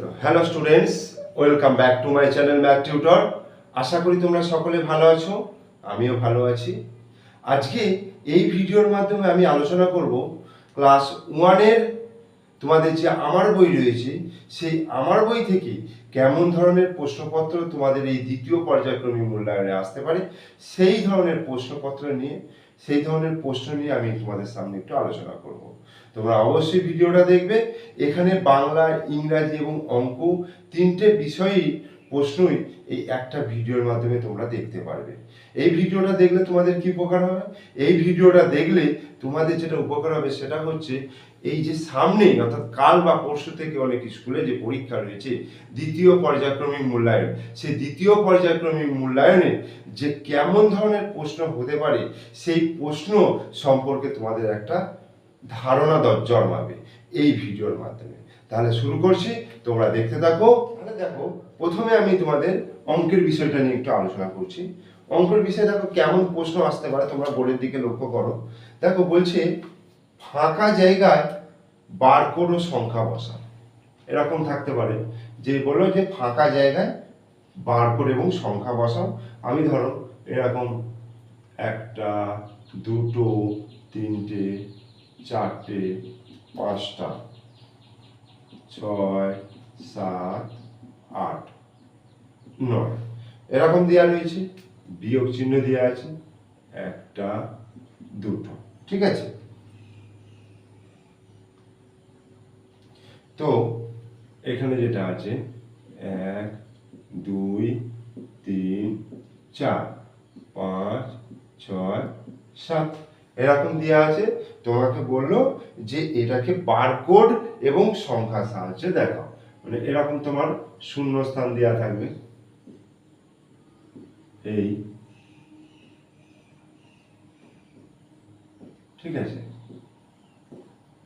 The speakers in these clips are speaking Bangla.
তো hello students, welcome back to my channel math tutor. আশা করি তোমরা সকলে ভালো আছো, আমিও ভালো আছি। আজকে এই ভিডিওর মাধ্যমে আমি আলোচনা করব ক্লাস ওয়ানের তোমাদের যে আমার বই রয়েছে, সেই আমার বই থেকে কেমন ধরনের প্রশ্নপত্র তোমাদের এই দ্বিতীয় পর্যায়ক্রমিক মূল্যায়নে আসতে পারে, সেই ধরনের প্রশ্নপত্র নিয়ে সেই ধরনের প্রশ্ন নিয়ে আমি তোমাদের সামনে একটু আলোচনা করব। তোমরা অবশ্যই ভিডিওটা দেখবে। এখানে বাংলা, ইংরাজি এবং অঙ্ক তিনটে বিষয়ই প্রশ্নই এই একটা ভিডিওর মাধ্যমে তোমরা দেখতে পারবে। এই ভিডিওটা দেখলে তোমাদের কি উপকার হবে? এই ভিডিওটা দেখলে তোমাদের যেটা উপকার হবে সেটা হচ্ছে এই যে সামনেই, অর্থাৎ কাল বা পরশু থেকে অনেক স্কুলে যে পরীক্ষা রয়েছে, দ্বিতীয় পর্যায়ক্রমিক মূল্যায়ন। সেই দ্বিতীয় পর্যায়ক্রমিক মূল্যায়নে যে কেমন ধরনের প্রশ্ন হতে পারে, সেই প্রশ্ন সম্পর্কে তোমাদের একটা ধারণা জন্মাবে এই ভিডিওর মাধ্যমে। তাহলে শুরু করছি, তোমরা দেখতে থাকো। তাহলে দেখো, প্রথমে আমি তোমাদের অঙ্কের বিষয়টা নিয়ে একটু আলোচনা করছি। অঙ্কের বিষয়ে দেখো কেমন প্রশ্ন আসতে পারে, তোমরা বোর্ডের দিকে লক্ষ্য করো। দেখো বলছে, ফাঁকা জায়গায় বার ও সংখ্যা বসা এরকম থাকতে পারে। যে বলল যে ফাঁকা জায়গায় বারকোড এবং সংখ্যা বসাও। আমি ধরো এরকম একটা, দুটো, তিনটে, চারটে, পাঁচটা, ছয়, সাত, আট। নয়। এরকম দেওয়া রয়েছে, বিয়োগ চিহ্ন দেওয়া আছে, একটা, দুটো। ঠিক আছে? তো, এখানে যেটা আছে, এক, দুই, তিন, চার, পাঁচ, ছয়, সাত। এরকম দেওয়া আছে, তোমাকে বলল যে এটাকে বারকোড এবং সংখ্যা সাহায্যে দেখাও। মানে এরকম তোমার শূন্য স্থান দেওয়া থাকবে। এই। ঠিক আছে?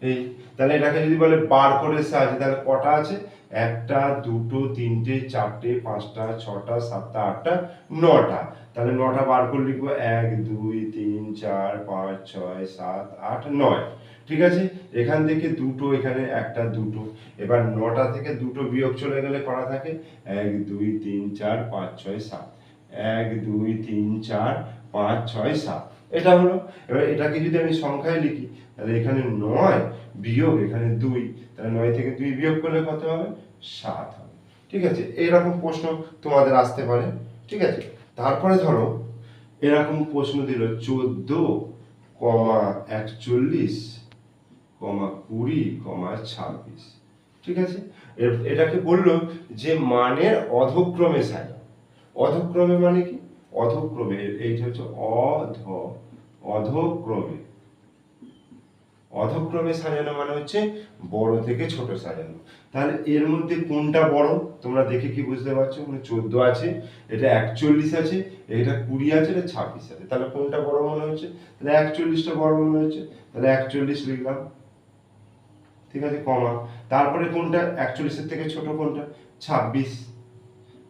এই, তাহলে এটাকে যদি বলে বার করে সাহায্যে, তাহলে কটা আছে? একটা, দুটো, তিনটে, চারটে, পাঁচটা, ছটা, সাতটা, আটটা, নটা। তাহলে নটা বার করে লিখব, এক, দুই, তিন, চার, পাঁচ, ছয়, সাত, আট, নয়। ঠিক আছে? এখান থেকে দুটো, এখানে একটা, দুটো। এবার নটা থেকে দুটো বিয়োগ চলে গেলে করা থাকে? এক, দুই, তিন, চার, পাঁচ, ছয়, সাত। এক, দুই, তিন, চার, পাঁচ, ছয়, সাত। এটা হলো, এবার এটাকে যদি আমি সংখ্যায় লিখি, তাহলে এখানে নয় বিয়োগ, এখানে দুই। তাহলে নয় থেকে দুই বিয়োগ করলে কত হবে? সাত হবে। ঠিক আছে? এরকম প্রশ্ন তোমাদের আসতে পারে। ঠিক আছে? তারপরে ধরো, এরকম প্রশ্ন দিল, চোদ্দ কমা একচল্লিশ কমা কুড়ি কমা ছাব্বিশ। ঠিক আছে? এটাকে বলল যে মানের অধক্রমে সাজা অধক্রমে মানে কি? অধক্রমে, এইটা হচ্ছে অধ, অধক্রমে। অধক্রমে সাজানো মানে হচ্ছে বড় থেকে ছোট সাজানো। তাহলে এর মধ্যে কোনটা বড়? তোমরা দেখে কি বুঝতে পারছ? মানে চোদ্দ আছে, এটা একচল্লিশ আছে এটা কুড়ি আছে, এটা ছাব্বিশ আছে। তাহলে কোনটা বড় মনে হচ্ছে? তাহলে একচল্লিশটা বড় মনে হচ্ছে। তাহলে একচল্লিশ লিখলাম। ঠিক আছে, কমা। তারপরে কোনটা? একচল্লিশের থেকে ছোট কোনটা? ছাব্বিশ।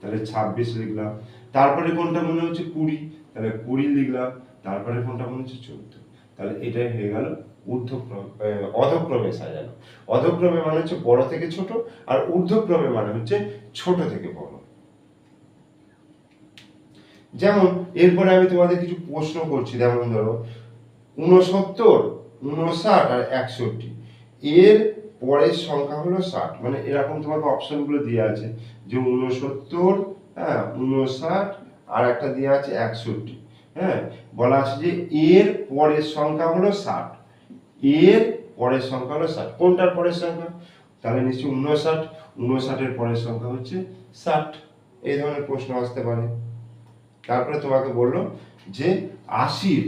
তাহলে ছাব্বিশ লিখলাম। তারপরে কোনটা মনে হচ্ছে কুড়ি? তাহলে কুড়ি লিখলাম। তারপরে কোনটা মনে হচ্ছে চোদ্দ? তাহলে এটাই হয়ে গেল ঊর্ধ্বক্রম অধক্রমে সাজানো। অধক্রমে মানে হচ্ছে বড় থেকে ছোট, আর ঊর্ধ্বক্রমে মানে হচ্ছে ছোট থেকে বড়। যেমন, এরপরে আমি তোমাদের কিছু প্রশ্ন করছি। যেমন ধরো উনসত্তর উনষাট আর একষট্টি। এর পরের সংখ্যা হলো ষাট। মানে এরকম তোমাকে অপশনগুলো দেওয়া আছে যে উনসত্তর হ্যাঁ উনষাট আর একটা দেওয়া আছে একষট্টি। হ্যাঁ বলা আছে যে এর পরের সংখ্যা হলো ষাট। এর পরের সংখ্যা হলো ষাট। কোনটার পরের সংখ্যা? তাহলে নিশ্চয়ই উনষাট উনষাটের পরের সংখ্যা হচ্ছে ষাট। এই ধরনের প্রশ্ন আসতে পারে। তারপরে তোমাকে বলল যে আশির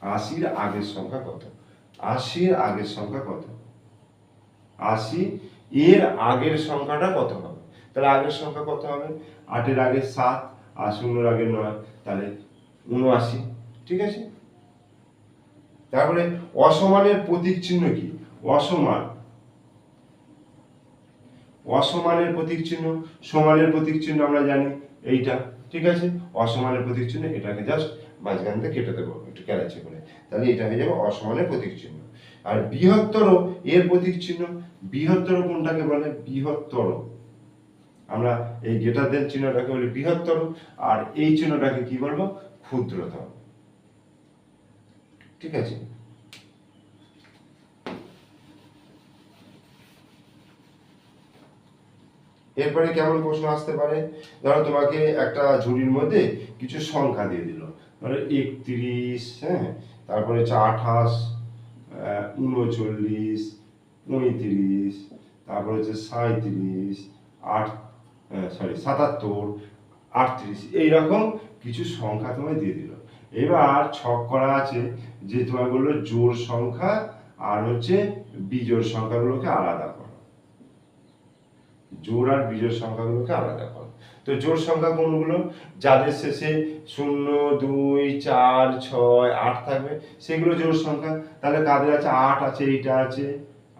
আশির আগের সংখ্যা কত? আশির আগের সংখ্যা কত? আশি এর আগের সংখ্যাটা কত হবে? তাহলে আগের সংখ্যা কত হবে? আটের আগে সাত আর শূন্যর আগে নয়, তাহলে উনআশি, ঠিক আছে? তারপরে অসমানের প্রতীক চিহ্ন কি? অসমান। অসমানের প্রতীক চিহ্ন, সমানের প্রতীক চিহ্ন আমরা জানি এইটা, ঠিক আছে? অসমানের প্রতীক চিহ্ন, এটাকে জাস্ট মাঝখান থেকে কেটে দেবো, একটু ক্যারাচি করে। তাহলে এটা হয়ে যাবে অসমানের প্রতীক চিহ্ন। আর বৃহত্তর, এর প্রতীক চিহ্ন, বৃহত্তর কোনটাকে বলে? বৃহত্তর। আমরা এই গেটার দেন চিহ্নটাকে বলি বৃহত্তর, আর এই চিহ্নটাকে কি বলব? ক্ষুদ্রতর। ঠিক আছে? এরপরে কেমন প্রশ্ন আসতে পারে? ধরো তোমাকে একটা ঝুড়ির মধ্যে কিছু সংখ্যা দিয়ে দিল। ধরো একত্রিশ হ্যাঁ? তারপরে হচ্ছে আঠাশ উনচল্লিশ, পঁয়ত্রিশ, তারপরে হচ্ছে সাঁত্রিশ আট সরি সাতাত্তর, আটত্রিশ, এইরকম কিছু সংখ্যা তোমায় দিয়ে দিল। এবার ছক করা আছে যে তোমার বলল জোর সংখ্যা আর হচ্ছে বিজোড় সংখ্যাগুলোকে আলাদা করো। জোড় আর বিজোড় সংখ্যাগুলোকে আলাদা করো। তো জোড় সংখ্যা কোনগুলো? যাদের শেষে শূন্য, দুই, চার, ছয়, আট থাকবে, সেগুলো জোড় সংখ্যা। তাহলে কাদের আছে আট, আছে এইটা আছে,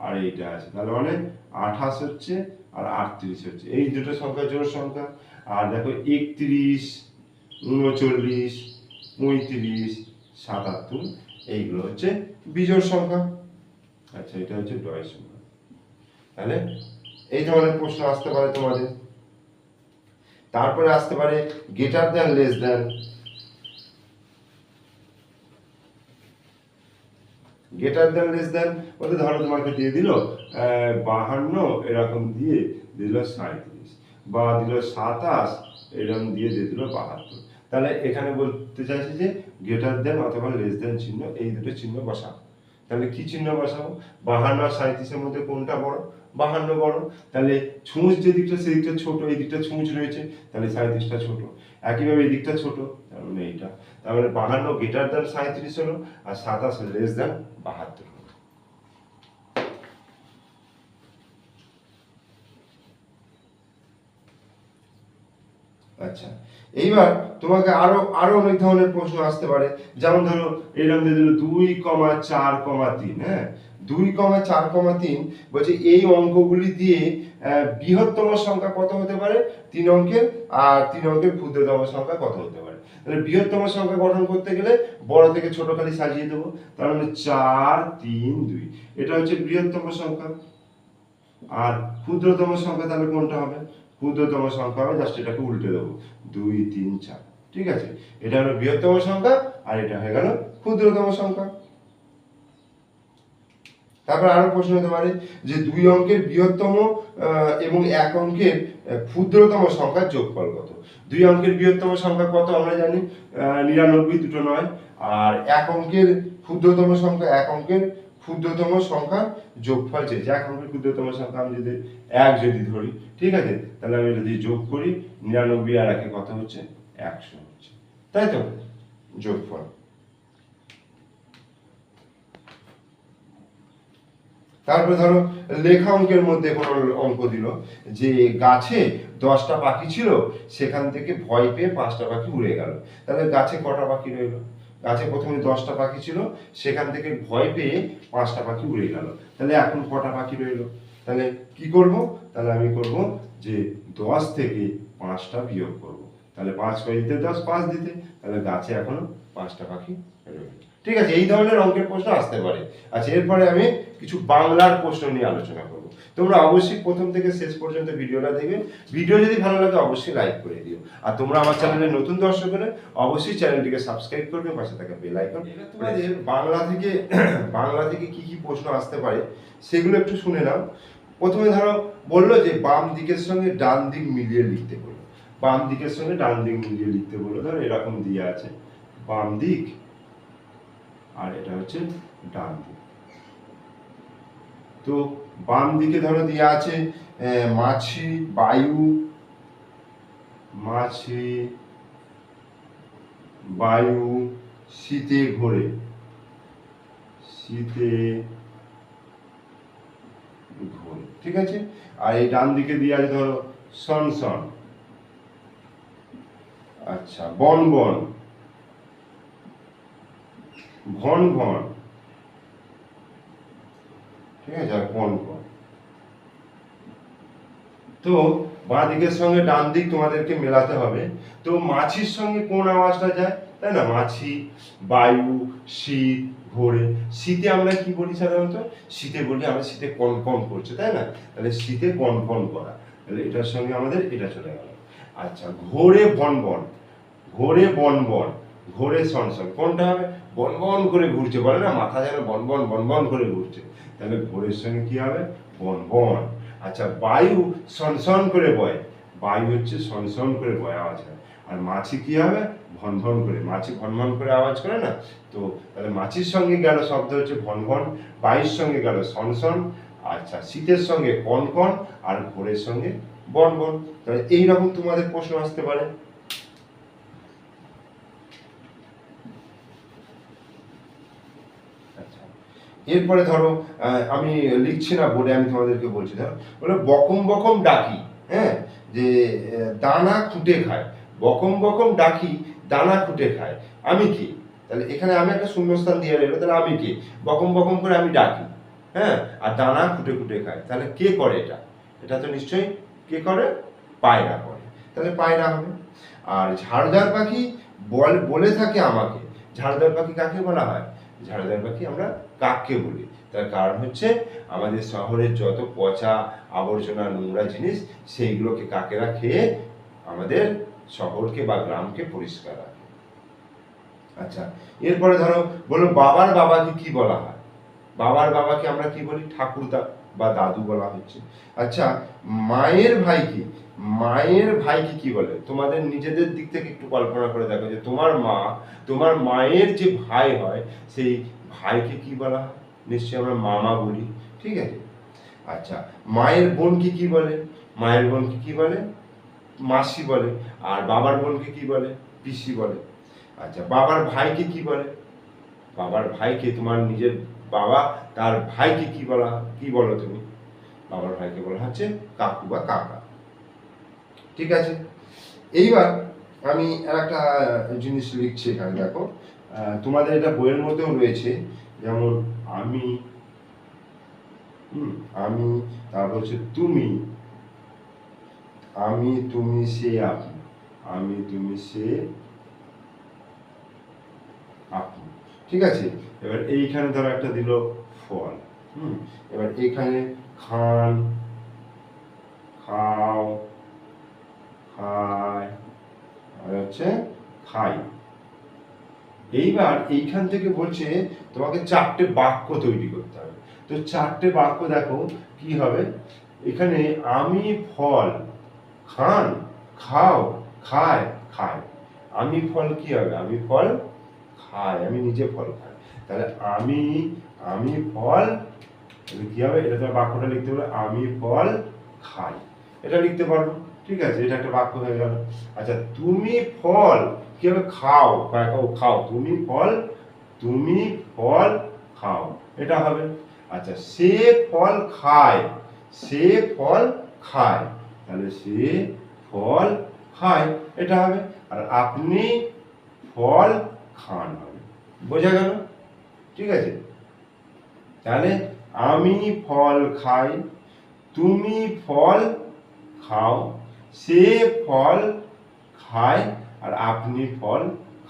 আর এইটা আছে। তাহলে মানে আঠাশ হচ্ছে আর আটত্রিশ হচ্ছে। এই দুটো সংখ্যা জোড় সংখ্যা। আর দেখো একত্রিশ, উনচল্লিশ, পঁয়ত্রিশ, সাতাত্তর, এইগুলো হচ্ছে বিজোড় সংখ্যা। আচ্ছা এটা হচ্ছে ডয় সংখ্যা। তাহলে এই ধরনের প্রশ্ন আসতে পারে তোমাদের। তারপরে আসতে পারে গেটার দেন লেস দেন গেটার দেন লেস দেন বলতে ধরো তোমাকে দিয়ে দিল বাহান্ন এরকম দিয়ে দিল সাঁত্রিশ বা দিল সাতাশ এরকম দিয়ে দিয়ে দিল বাহাত্তর। তাহলে এখানে বলতে চাইছি যে গেটার দেন অথবা লেস দেন চিহ্ন, এই দুটো চিহ্ন বসাবো তাহলে কি চিহ্ন বসাবো? বাহান্ন আর সাঁত্রিশের মধ্যে কোনটা বড়? বাহান্ন বড়। তাহলে ছুঁচ যে দিকটা, সেই দিকটা ছোট, এই দিকটা ছুঁচ রয়েছে, তাহলে সাঁত্রিশটা ছোট। একইভাবে এই দিকটা ছোট তার মানে এইটা। তার মানে বাহান্ন গেটার দ্যান সাঁত্রিশ হলো, আর সাতাশ লেস দেন বাহাত্তর হলো আচ্ছা। এইবার তোমাকে আরও আরও অনেক ধরনের প্রশ্ন আসতে পারে। যেমন ধরো, এরকম দিয়ে দুই কমা চার কমা তিন হ্যাঁ? দুই কমা চার কমা তিন বলছে এই অঙ্কগুলি দিয়ে বৃহত্তম সংখ্যা কত হতে পারে? তিন অঙ্কের, আর তিন অঙ্কের ক্ষুদ্রতম সংখ্যা কত হতে পারে? তাহলে বৃহত্তম সংখ্যা গঠন করতে গেলে বড় থেকে ছোট খালি সাজিয়ে দেবো। তার মানে চার, তিন, দুই। এটা হচ্ছে বৃহত্তম সংখ্যা। আর ক্ষুদ্রতম সংখ্যা তাহলে কোনটা হবে? ক্ষুদ্রতম সংখ্যা হবে জাস্ট এটাকে উল্টে দেবো। দুই, তিন, চার। ঠিক আছে? এটা হলো বৃহত্তম সংখ্যা, আর এটা হয়ে গেল ক্ষুদ্রতম সংখ্যা। তারপর আরও প্রশ্ন হতে পারে যে দুই অঙ্কের বৃহত্তম এবং এক অঙ্কের ক্ষুদ্রতম সংখ্যার যোগফল কত? দুই অঙ্কের বৃহত্তম সংখ্যা কত? আমরা জানি নিরানব্বই, দুটো নয়। আর এক অঙ্কের ক্ষুদ্রতম সংখ্যা, এক অঙ্কের ক্ষুদ্রতম সংখ্যার যোগফল চেয়েছে এক অঙ্কের ক্ষুদ্রতম সংখ্যা আমি যদি এক যদি ধরি, ঠিক আছে? তাহলে আমি যদি যোগ করি, নিরানব্বই আর একে কত হচ্ছে? একশো হচ্ছে। তাই তো? যোগফল। তারপরে ধরো লেখা অঙ্কের মধ্যে কোনো অঙ্ক দিল যে, গাছে দশটা পাখি ছিল, সেখান থেকে ভয় পেয়ে পাঁচটা পাখি উড়ে গেল। তাহলে গাছে কটা পাখি রইল? গাছে প্রথমে দশটা পাখি ছিল, সেখান থেকে ভয় পেয়ে পাঁচটা পাখি উড়ে গেল। তাহলে এখন কটা পাখি রইল? তাহলে কি করব? তাহলে আমি করব যে দশ থেকে পাঁচটা বিয়োগ করব। তাহলে পাঁচ দিতে, দশ, পাঁচ দিতে, তাহলে গাছে এখনও পাঁচটা পাখি রইল ঠিক আছে এই ধরনের অঙ্কের প্রশ্ন আসতে পারে। আচ্ছা এরপরে আমি কিছু বাংলার প্রশ্ন নিয়ে আলোচনা করব। তোমরা অবশ্যই প্রথম থেকে শেষ পর্যন্ত ভিডিওটা দেখবে। ভিডিও যদি ভালো লাগে অবশ্যই লাইক করে দিও। আর তোমরা আমার চ্যানেলে নতুন দর্শক হলে অবশ্যই চ্যানেলটিকে সাবস্ক্রাইব করবে পাশে থাকা বেল আইকন তোমাদের বাংলা থেকে বাংলা থেকে কি কি প্রশ্ন আসতে পারে সেগুলো একটু শুনে নাও। প্রথমে ধরো বলল যে বাম দিকের সঙ্গে ডান দিক মিলিয়ে লিখতে বলো। বাম দিকের সঙ্গে ডান দিক মিলিয়ে লিখতে বলল ধরো এরকম দিয়ে আছে। বাম দিক আর এটা হচ্ছে ডান দিক। তো বাম দিকে ধরো দেওয়া আছে মাছি, বায়ু মাছি, বায়ু, শীতে ঘোরে। শীতে ঘোরে, ঠিক আছে? আর এই ডান দিকে দিয়ে আছে ধরো, সন সন। আচ্ছা বন বন। ঘন ঘন। ঠিক আছে? কোন কোন তো বাঁ দিকের সঙ্গে ডান দিক তোমাদেরকে মেলাতে হবে। তো মাছির সঙ্গে কোন আওয়াজটা যায়? তাই না? মাছি, বায়ু, শীত ঘোরে শীতে আমরা কি বলি সাধারণত? শীতে বলি আমরা শীতে কনকন করছে, তাই না? তাহলে শীতে কনকন করা। তাহলে এটার সঙ্গে আমাদের এটা চলে গেল। আচ্ছা ঘোরে বন বন। ঘোরে বন বন। ঘোরে সনসন কোনটা হবে? বন বন করে ঘুরছে। বলে না, মাথা যেন বন বন বন বন করে ঘুরছে। তাহলে ভোরের সঙ্গে কি হবে? বন বন। আচ্ছা বায়ু সনসন করে বয়। বায়ু হচ্ছে সনসন করে বয় আওয়াজ হয়। আর মাছি কি হবে? ভন ভন করে। মাছি ভন ভন করে আওয়াজ করে না? তো তাহলে মাছির সঙ্গে গেল শব্দ হচ্ছে ভন ভন, বায়ুর সঙ্গে গেল সনসন আচ্ছা শীতের সঙ্গে কনকন আর ঘোরের সঙ্গে বন বন। তাহলে এইরকম তোমাদের প্রশ্ন আসতে পারে আচ্ছা। এরপরে ধরো আমি লিখছি না বোর্ডে, আমি তোমাদেরকে বলছি, ধরো, বলে বকম বকম ডাকি হ্যাঁ? যে দানা খুঁটে খায়। বকম বকম ডাকি, দানা খুঁটে খায়। আমি কি? তাহলে এখানে আমি একটা শূন্যস্থান দিয়ে রইল তাহলে আমি কি? বকম বকম করে আমি ডাকি হ্যাঁ? আর দানা খুঁটে খুঁটে খায়। তাহলে কে করে এটা? এটা তো নিশ্চয়ই কে করে? পায়রা করে। তাহলে পায়রা হবে। আর ঝাড়দার পাখি বল, বলে থাকে আমাকে। ঝাড়দার পাখি কাকে বলা হয়? ঝাড়দার পাখি আমরা কাককে বলি। তার কারণ হচ্ছে আমাদের শহরের যত পচা আবর্জনা নোংরা জিনিস, সেইগুলোকে কাকেরা খেয়ে আমাদের শহরকে বা গ্রামকে পরিষ্কার রাখে। আচ্ছা এরপরে ধরো, বলো বাবার বাবাকে কি বলা হয়? বাবার বাবাকে আমরা কি বলি? ঠাকুরদা বা দাদু বলা হচ্ছে। আচ্ছা মায়ের ভাইকে মায়ের ভাইকে কি বলে? তোমাদের নিজেদের দিক থেকে একটু কল্পনা করে দেখো যে তোমার মা, তোমার মায়ের যে ভাই হয়, সেই ভাইকে কি বলা? নিশ্চয়ই আমরা মামা বলি, ঠিক আছে? আচ্ছা মায়ের বোনকে কি বলে? মায়ের বোনকে কি বলে? মাসি বলে, আর বাবার বোনকে কি বলে? পিসি বলে। আচ্ছা বাবার ভাইকে কি বলে? বাবার ভাইকে, তোমার নিজের বাবা, তার ভাইকে কি বলা? কি বলো তুমি? বাবার ভাইকে বলা হচ্ছে কাকু বা কাকা। ঠিক আছে? এইবার আমি আর একটা জিনিস লিখছি এখানে, দেখো। তোমাদের এটা বইয়ের মধ্যেও রয়েছে, যেমন আমি আমি, তারপর হচ্ছে তুমি, আমি, তুমি, সে, আপনি, আমি, তুমি, সে, আপনি, ঠিক আছে? এবার এইখানে ধরো একটা দিল ফল, হুম, এবার এখানে খান, খাও খায় আর হচ্ছে খাই। এইবার এইখান থেকে বলছে তোমাকে চারটে বাক্য তৈরি করতে হবে। তো চারটে বাক্য দেখো, কি হবে? এখানে আমি ফল খান, খাও, খায় খায়। আমি ফল কি হবে? আমি ফল খাই, আমি নিজে ফল খাই। তাহলে আমি আমি ফল কি হবে? এটা তোমার বাক্যটা লিখতে হবে আমি ফল খাই। এটা লিখতে পারো। ঠিক আছে, এটা একটা বাক্য হয়ে গেল। আচ্ছা তুমি ফল কি হবে খাও খাও খাও। তুমি ফল তুমি ফল খাও। এটা হবে। আচ্ছা সে ফল খায়, সে ফল খায়। তাহলে সে ফল খায়। এটা হবে। আর আপনি ফল খান হবে। বোঝা গেল? ঠিক আছে। তাহলে আমি ফল খাই, তুমি ফল খাও। সে ফল খায় আর আপনি ফল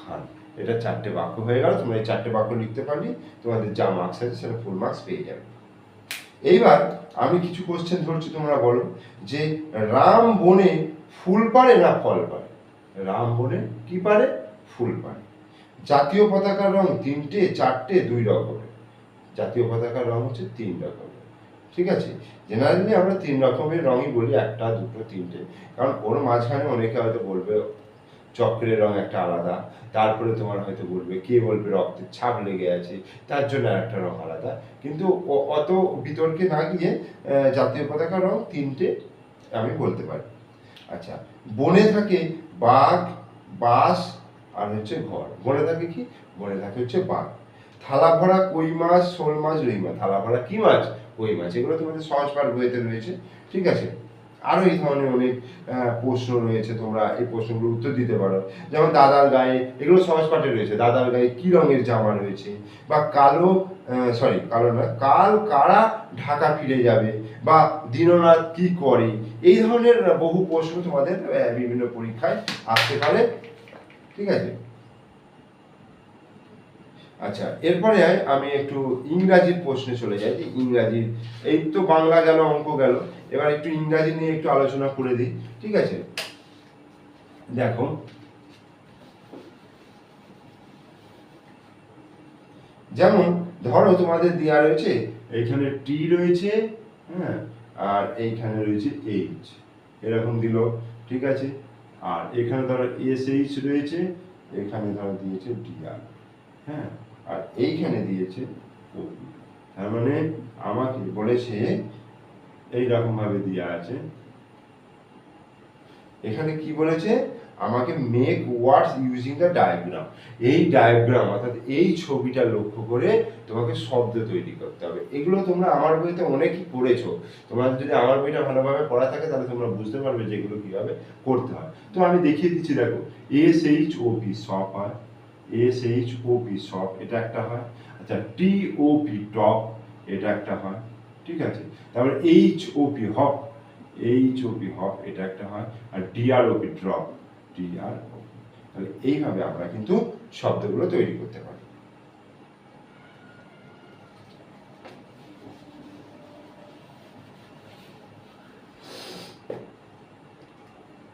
খান। এটা চারটে বাক্য হয়ে গেল, তোমরা এই চারটে বাক্য লিখতে পারলে তোমাদের যা মার্কস আছে সেটা ফুল মার্কস পেয়ে যাবে। এইবার আমি কিছু কোশ্চেন ধরছি তোমরা বলো, যে রাম বনে ফুল পারে না ফল পারে রাম বনে কি পারে ফুল পারে জাতীয় পতাকার রং তিনটে, চারটে, দুই রকমের। জাতীয় পতাকার রং হচ্ছে তিন রকমের। ঠিক আছে? জেনারেলি আমরা তিন রকমের রঙই বলি, একটা, দুটো, তিনটে। কারণ ওর মাঝখানে অনেকে হয়তো বলবে, চক্রের রং একটা আলাদা। তারপরে তোমার হয়তো বলবে, কে বলবে রক্তের ছাপ লেগে আছে? তার জন্য একটা রং আলাদা। কিন্তু অত বিতর্কে না গিয়ে জাতীয় পতাকার রং তিনটে আমি বলতে পারি। আচ্ছা বনে থাকে বাঘ বাস আর হচ্ছে ঘর। বনে থাকে কি? বনে থাকে হচ্ছে বাঘ। থালা ভরা কই মাছ, শোল মাছ, রুই মাছ। থালা ভরা কি মাছ? কই মাছ এগুলো তোমাদের সহজ পাঠ বইতে রয়েছে, ঠিক আছে? আরও এই ধরনের অনেক প্রশ্ন রয়েছে, তোমরা এই প্রশ্নগুলোর উত্তর দিতে পারো। যেমন দাদার গায়ে, এগুলো সহজ পাঠে রয়েছে। দাদার গায়ে কি রঙের জামা রয়েছে? বা কালো সরি কালো না কাল কারা ঢাকা ফিরে যাবে? বা দীননাথ কি করে? এই ধরনের বহু প্রশ্ন তোমাদের বিভিন্ন পরীক্ষায় আসতে পারে, ঠিক আছে? আচ্ছা এরপরে আমি একটু ইংরাজির প্রশ্নে চলে যাই, যে ইংরাজির এই তো বাংলা গেল, অঙ্ক গেল, এবার একটু ইংরাজি নিয়ে একটু আলোচনা করে দিই, ঠিক আছে? দেখো, যেমন ধরো তোমাদের দেওয়া রয়েছে, এইখানে টি রয়েছে হ্যাঁ আর এইখানে রয়েছে এইচ এরকম দিল, ঠিক আছে? আর এখানে ধরো এস এইচ রয়েছে, এখানে ধরো দিয়েছে ডিআর হ্যাঁ? আর এইখানে দিয়েছে তার মানে আমাকে বলেছে এই রকম ভাবে দেওয়া আছে। এখানে কি বলেছে? আমাকে make words using the diagram এই ডায়াগ্রাম অর্থাৎ এই ছবিটা লক্ষ্য করে তোমাকে শব্দ তৈরি করতে হবে। এগুলো তোমরা আমার বইতে অনেকই পড়েছো। তোমরা যদি আমার বইটা ভালোভাবে পড়া থাকে, তাহলে তোমরা বুঝতে পারবে যে এগুলো কীভাবে করতে হয়। তো আমি দেখিয়ে দিচ্ছি, দেখো S H O P shop হয় S H O P shop এটা একটা হয়। আচ্ছা টি ও পি টপ এটা একটা হয়। ঠিক আছে? তারপরে H O P hop H O hop এটা একটা হয়। আর D R O drop D R তাহলে এইভাবে আমরা কিন্তু শব্দগুলো তৈরি করতে পারি।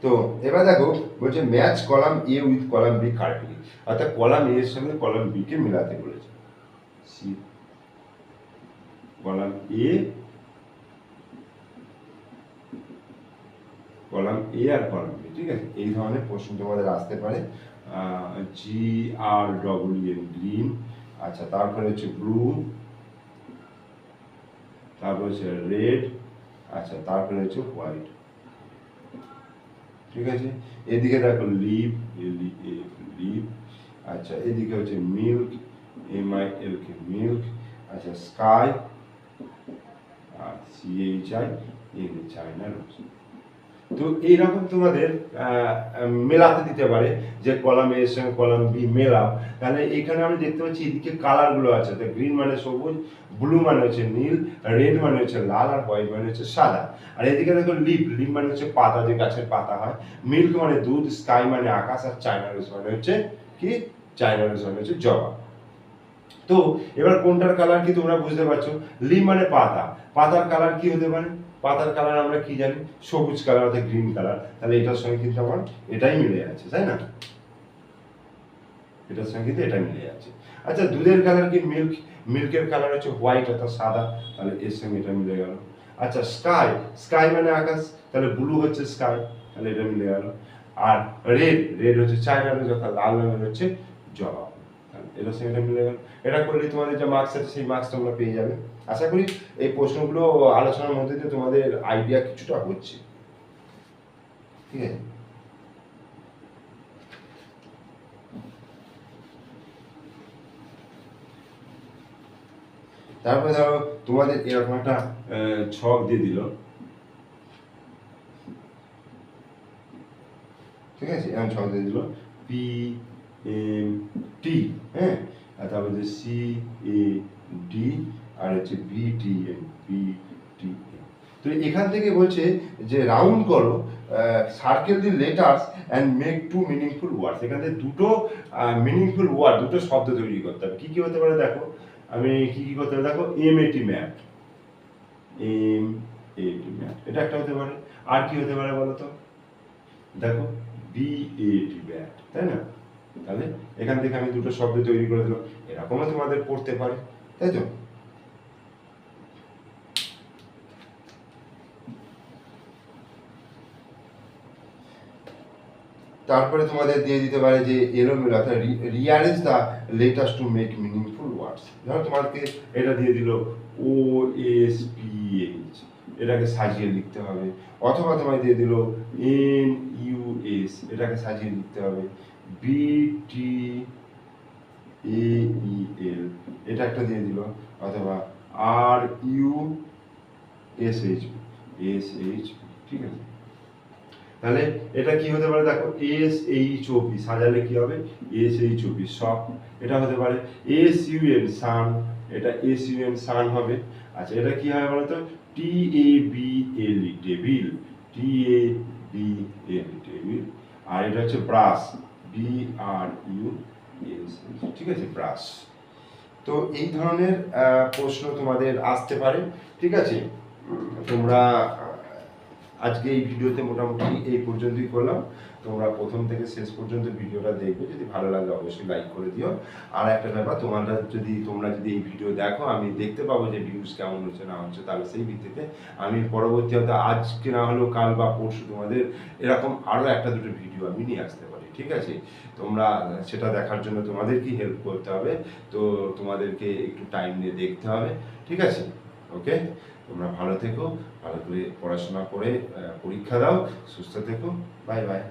তো, এবার দেখো বলছে match column A with column B correctly অর্থাৎ কলাম এ এর সঙ্গে কলাম বি কে মেলাতে বলেছে। C column A column A R column B ঠিক আছে? এই ধরনের প্রশ্ন তোমাদের আসতে পারে। G R W N green আচ্ছা তারপরে হচ্ছে ব্লু তারপরে হচ্ছে রেড আচ্ছা তারপরে হচ্ছে হোয়াইট ঠিক আছে এদিকে দেখো লিপ লিপ আচ্ছা এদিকে হচ্ছে milk M I L K milk আচ্ছা sky R C H I N China rose তো এইরকম তোমাদের মেলাতে দিতে পারে, যে কলাম এর সঙ্গে কলাম বি মেলাও। তাহলে এখানে আমি দেখতে পাচ্ছি এদিকে কালারগুলো আছে। তো গ্রিন মানে সবুজ ব্লু মানে হচ্ছে নীল রেড মানে হচ্ছে লাল, আর হোয়াইট মানে হচ্ছে সাদা। আর এদিকে দেখো লিপ লিপ মানে হচ্ছে পাতা, যে গাছের পাতা হয়। মিল্ক মানে দুধ স্কাই মানে আকাশ, আর চায়না রোজ মানে হচ্ছে কি? চায়না রোজ মানে হচ্ছে জবা। তো এবার কোনটার কালার কি তোমরা বুঝতে পারছ? লিপ মানে পাতা। পাতার কালার কি হতে পারে? পাতার কালার আমরা কি জানি? সবুজ কালার অর্থাৎ গ্রিন কালার। তাহলে এটার সঙ্গে কিন্তু আমার এটাই মিলে যাচ্ছে, তাই না? এটার সঙ্গে কিন্তু এটা মিলে যাচ্ছে। আচ্ছা দুধের কালার কি মিল্ক মিল্কের কালার হচ্ছে হোয়াইট অর্থাৎ সাদা। তাহলে এর সঙ্গে এটা মিলে গেল। আচ্ছা স্কাই স্কাই মানে আকাশ। তাহলে ব্লু হচ্ছে স্কাই তাহলে এটা মিলে গেল। আর রেড রেড হচ্ছে চায়না রোজ অর্থাৎ লাল রঙের হচ্ছে জবা। এটার সঙ্গে এটা মিলে গেল। এটা করলে তোমাদের যে মার্কস আছে, সেই মার্কস তোমরা পেয়ে যাবে। আশা করি এই প্রশ্নগুলো আলোচনার মধ্যে দিয়ে তোমাদের আইডিয়া কিছুটা হচ্ছে। ঠিক আছে? তারপরে ধরো তোমাদের এরকম একটা ছক দিয়ে দিল। ঠিক আছে? এরকম ছক দিয়ে দিল। পি এম টি হ্যাঁ? আর তারপর সি এ ডি আর হচ্ছে B T M B T M তো এখান থেকে বলছে যে রাউন্ড করো circle the letters and make two meaningful words এখান থেকে দুটো মিনিংফুল ওয়ার্ড দুটো শব্দ তৈরি করতে হবে। কী কি হতে পারে দেখো? আমি কী কী করতে হবে দেখো এম এটি ম্যাট এম এটি ম্যাট এটা একটা হতে পারে। আর কি হতে পারে বলো তো? দেখো বি এটি ব্যাট তাই না? তাহলে এখান থেকে আমি দুটো শব্দ তৈরি করে দিলাম। এরকমও তোমাদের পড়তে পারে, তাই তো? তারপরে তোমাদের দিয়ে দিতে পারে যে এলোমেলো, অর্থাৎ rearrange the letters to make meaningful words ধরো তোমাকে এটা দিয়ে দিল ও এস পি এইচ এটাকে সাজিয়ে লিখতে হবে। অথবা তোমায় দিয়ে দিল এন ইউ এস এটাকে সাজিয়ে লিখতে হবে। বি টি এ ই এল এটা একটা দিয়ে দিল। অথবা R U S H S H ঠিক আছে? তাহলে এটা কি হতে পারে? দেখো এস এইচ ও পি সাজালে কি হবে? এস এইচ ও পি সব এটা হতে পারে। এস ইউ এন সান এটা এস ইউ এন সান হবে। আচ্ছা এটা কি হবে বলতো? T A B L E table T A B L table আর এটা হচ্ছে brush B R U S ঠিক আছে? ব্রাশ তো এই ধরনের প্রশ্ন তোমাদের আসতে পারে, ঠিক আছে? তোমরা আজকে এই ভিডিওতে মোটামুটি এই পর্যন্তই করলাম। তোমরা প্রথম থেকে শেষ পর্যন্ত ভিডিওটা দেখবে। যদি ভালো লাগে অবশ্যই লাইক করে দিও। আর একটা ব্যাপার তোমরা যদি তোমরা যদি এই ভিডিও দেখো, আমি দেখতে পাবো যে ভিউজ কেমন হচ্ছে, না হচ্ছে, তাহলে সেই ভিত্তিতে আমি পরবর্তী হয়তো আজকে না হলেও কাল বা পরশু তোমাদের এরকম আরও একটা দুটো ভিডিও আমি নিয়ে আসতে পারি, ঠিক আছে? তোমরা সেটা দেখার জন্য তোমাদেরকেই হেল্প করতে হবে। তো তোমাদেরকে একটু টাইম নিয়ে দেখতে হবে, ঠিক আছে? ওকে তোমরা ভালো থেকো ভালো করে পড়াশোনা করে পরীক্ষা দাও সুস্থ থেকো বাই বাই।